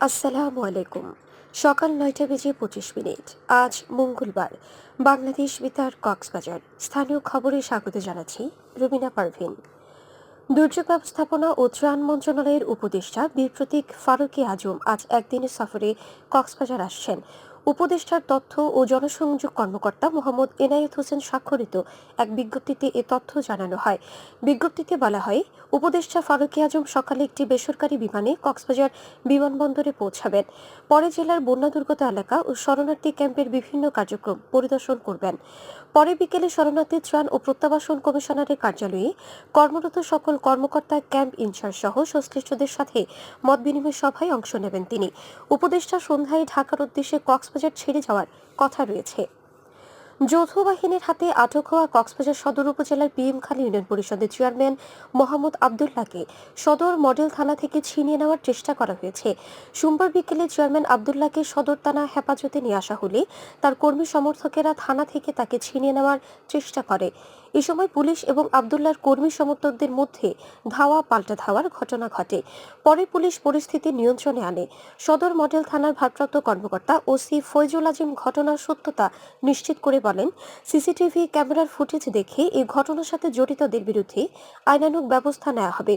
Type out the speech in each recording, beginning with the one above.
আসসালামু আলাইকুম। সকাল নয়টা বেজে পঁচিশ মিনিট। আজ মঙ্গলবার। বাংলাদেশ বেতার কক্সবাজার। স্থানীয় খবরে স্বাগত জানাচ্ছি রুবিনা পারভিন। দুর্যোগ ব্যবস্থাপনা ও ত্রাণ মন্ত্রণালয়ের উপদেষ্টা বীর প্রতীক ফারুকি আজম আজ একদিনের সফরে কক্সবাজার আসছেন। উপদেষ্টার তথ্য ও জনসংযোগ কর্মকর্তা মোহাম্মদ এনায়েত হোসেন স্বাক্ষরিত এক বিজ্ঞপ্তিতে এ তথ্য জানানো হয়। বিজ্ঞপ্তিতে বলা হয়, উপদেষ্টা ফারুকি আজম সকালে একটি বেসরকারি বিমানে কক্সবাজার বিমানবন্দরে পৌঁছাবেন। পরে জেলার বন্যা দুর্গত এলাকা ও শরণার্থী ক্যাম্পের বিভিন্ন কার্যক্রম পরিদর্শন করবেন। পরে বিকেলে শরণার্থী ত্রাণ ও প্রত্যাবাসন কমিশনারের কার্যালয়ে কর্মরত সকল কর্মকর্তা, ক্যাম্প ইনচার্জ সহ সংশ্লিষ্টদের সাথে মত বিনিময় সভায় অংশ নেবেন তিনি। উপদেষ্টা সন্ধ্যায় ঢাকার উদ্দেশ্যে কক্সবাজার ছেড়ে যাওয়ার কথা রয়েছে। যৌথ বাহিনীর হাতে আটক হওয়া কক্সবাজার সদর উপজেলার পিএমখালী ইউনিয়ন পরিষদের চেয়ারম্যান মোহাম্মদ আবদুল্লাহকে সদর মডেল থানা থেকে ছিনিয়ে নেওয়ার চেষ্টা করা হয়েছে। সোমবার বিকেলে চেয়ারম্যান আবদুল্লাহকে সদর থানা হেফাজতে নিয়ে আসা হলে তার কর্মী সমর্থকেরা থানা থেকে তাকে ছিনিয়ে নেওয়ার চেষ্টা করে। এ সময় পুলিশ এবং আবদুল্লার কর্মী সমর্থকদের মধ্যে ধাওয়া পাল্টা ধাওয়ার ঘটনা ঘটে। পরে পুলিশ পরিস্থিতি নিয়ন্ত্রণে আনে। সদর মডেল থানার ভারপ্রাপ্ত কর্মকর্তা ওসি ফৈজুল আজিম ঘটনার সত্যতা নিশ্চিত করে বলেন, সিসিটিভি ক্যামেরার ফুটেজ দেখে এই ঘটনার সাথে জড়িতদের বিরুদ্ধে আইনানুক ব্যবস্থা নেওয়া হবে।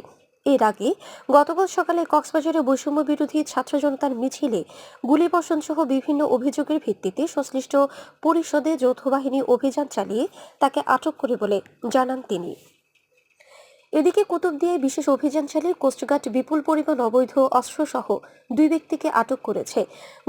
এর আগে গতকাল সকালে কক্সবাজারে বৈষম্য বিরোধী ছাত্র জনতার মিছিলে গুলিবর্ষণ সহ বিভিন্ন অভিযোগের ভিত্তিতে সংশ্লিষ্ট পরিষদে যৌথ বাহিনী অভিযান চালিয়ে তাকে আটক করে বলে জানান তিনি। এদিকে কুতুবদিয়ায় বিশেষ অভিযান চালিয়ে কোস্টগার্ড বিপুল পরিমাণ অবৈধ অস্ত্রসহ দুই ব্যক্তিকে আটক করেছে।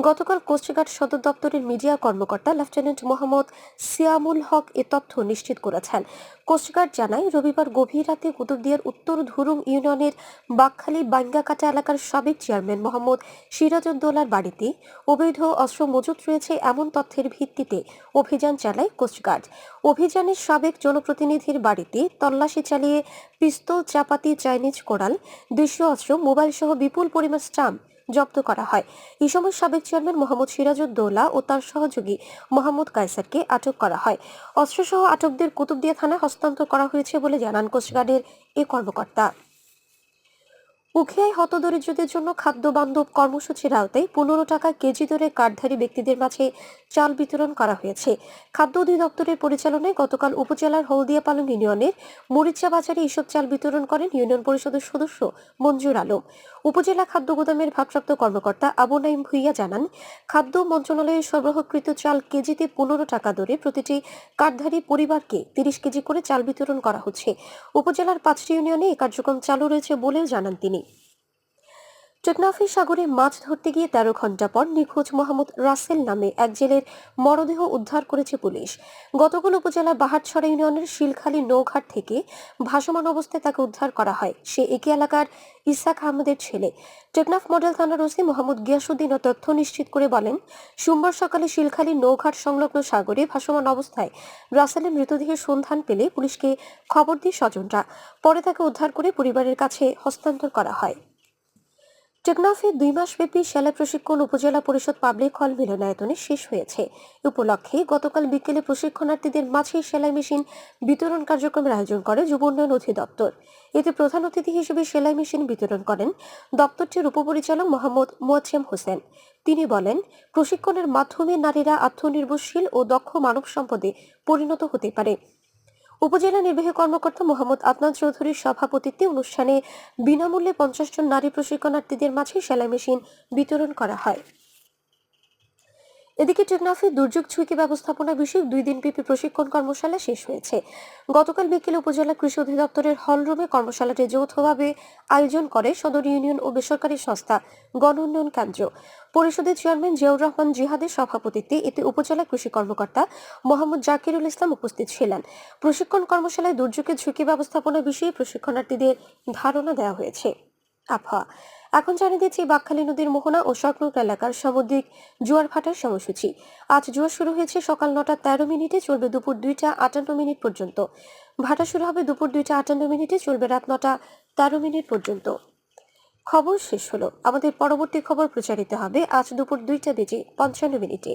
গতকাল কোস্টগার্ড সদর দপ্তরের মিডিয়া কর্মকর্তা লেফটেন্যান্ট মোহাম্মদ সিয়ামুল হক এ তথ্য নিশ্চিত করেছেন। কোস্টগার্ড জানায়, রবিবার গভীর রাতে কুতুবদিয়ার উত্তর ধুরুং ইউনিয়নের বাকখালী বাঙ্গাকাটা এলাকার সাবেক চেয়ারম্যান মোহাম্মদ সিরাজউদ্দৌলার বাড়িতে অবৈধ অস্ত্র মজুত রয়েছে এমন তথ্যের ভিত্তিতে অভিযান চালায় কোস্টগার্ড। অভিযানের সাবেক জনপ্রতিনিধির বাড়িতে তল্লাশি চালিয়ে পিস্তল চাপাতি চাইনিজ কোড়াল দেশীয় অস্ত্র মোবাইল সহ বিপুল পরিমাণ স্টাম্প জব্দ করা হয়। এই সময় সাবেক চেয়ারম্যান মোহাম্মদ সিরাজউদ্দৌলা ও তার সহযোগী মোহাম্মদ কায়সারকে আটক করা হয়। অস্ত্রসহ আটকদের কুতুবদিয়া থানায় হস্তান্তর করা হয়েছে বলে জানান কোস্টগার্ডের এ কর্মকর্তা। উখিয়ায় হতদরিদ্রদের জন্য খাদ্য বান্ধব কর্মসূচির আওতায় পনেরো টাকা কেজি দরে কার্ডধারী ব্যক্তিদের মাঝে চাল বিতরণ করা হয়েছে। খাদ্য অধিদপ্তরের পরিচালনায় গতকাল উপজেলার হলদিয়া পালং ইউনিয়নের মরিচা বাজারে এসব চাল বিতরণ করেন ইউনিয়ন পরিষদের সদস্য মঞ্জুর আলম। উপজেলা খাদ্য গুদামের ভারপ্রাপ্ত কর্মকর্তা আবু নাইম ভুইয়া জানান, খাদ্য মন্ত্রণালয়ের সরবরাহকৃত চাল কেজিতে পনেরো টাকা দরে প্রতিটি কার্ডধারী পরিবারকে তিরিশ কেজি করে চাল বিতরণ করা হচ্ছে। উপজেলার পাঁচটি ইউনিয়নে এই কার্যক্রম চালু রয়েছে বলেও জানান তিনি। টেকনাফি সাগরে মাছ ধরতে গিয়ে তেরো ঘণ্টা পর নিখোঁজ মোহাম্মদ রাসেল নামে এক জেলের মরদেহ উদ্ধার করেছে পুলিশ। গতকাল উপজেলা বাহারছড়া ইউনিয়নের শিলখালী নৌঘাট থেকে ভাসমান অবস্থায় তাকে উদ্ধার করা হয়। সে একই এলাকার ইসাক আহমেদের ছেলে। টেকনাফ মডেল থানার ওসি মোহাম্মদ গিয়াসুদ্দিন তথ্য নিশ্চিত করে বলেন, সোমবার সকালে শিলখালী নৌঘাট সংলগ্ন সাগরে ভাসমান অবস্থায় রাসেলের মৃতদেহের সন্ধান পেলে পুলিশকে খবর দিয়ে স্বজনরা, পরে তাকে উদ্ধার করে পরিবারের কাছে হস্তান্তর করা হয়। টেকনাফে দুই মাসব্যাপী সেলাই প্রশিক্ষণ উপজেলা পরিষদ পাবলিক হল মিলনায়তনে শেষ হয়েছে। উপলক্ষে গতকাল বিকেলে প্রশিক্ষণার্থীদের মাঝে সেলাই মেশিন বিতরণ কার্যক্রমের আয়োজন করে যুব উন্নয়ন অধিদপ্তর। এতে প্রধান অতিথি হিসেবে সেলাই মেশিন বিতরণ করেন দপ্তরটির উপপরিচালক মোহাম্মদ মোয়াচ্ছেম হোসেন। তিনি বলেন, প্রশিক্ষণের মাধ্যমে নারীরা আত্মনির্ভরশীল ও দক্ষ মানব সম্পদে পরিণত হতে পারে। উপজেলা নির্বাহী কর্মকর্তা মোহাম্মদ আদনান চৌধুরীর সভাপতিত্বে অনুষ্ঠানে বিনামূল্যে পঞ্চাশ জন নারী প্রশিক্ষণার্থীদের মাঝে সেলাই মেশিন বিতরণ করা হয়। এদিকে টেকনাফে দুর্যোগ ঝুঁকি ব্যবস্থাপনা বিষয়ক দুই দিন দিনব্যাপী প্রশিক্ষণ কর্মশালা শেষ হয়েছে। গতকাল বিকেলে উপজেলা কৃষি অধিদপ্তরের হলরুমে কর্মশালাটি যৌথভাবে আয়োজন করে সদর ইউনিয়ন ও বেসরকারি সংস্থা গণ উন্নয়ন কেন্দ্র। পরিষদের চেয়ারম্যান জিয়াউর রহমান জিহাদের সভাপতিত্বে এতে উপজেলা কৃষি কর্মকর্তা মোহাম্মদ জাকিরুল ইসলাম উপস্থিত ছিলেন। প্রশিক্ষণ কর্মশালায় দুর্যোগের ঝুঁকি ব্যবস্থাপনা বিষয়ে প্রশিক্ষণার্থীদের ধারণা দেওয়া হয়েছে। আবহাওয়া এখন জানিয়ে দিচ্ছি, বাকখালী নদীর মোহনা ও সকলক এলাকার সামুদ্রিক জোয়ার ভাটার সময়সূচি। আজ জোয়ার শুরু হয়েছে সকাল নটা তেরো মিনিটে, চলবে দুপুর দুইটা আটান্ন মিনিট পর্যন্ত। ভাটা শুরু হবে দুপুর দুইটা আটান্ন মিনিটে, চলবে রাত নটা তেরো মিনিট পর্যন্ত। খবর শেষ হলো। আমাদের পরবর্তী খবর প্রচারিত হবে আজ দুপুর দুইটা বেজে পঞ্চান্ন মিনিটে।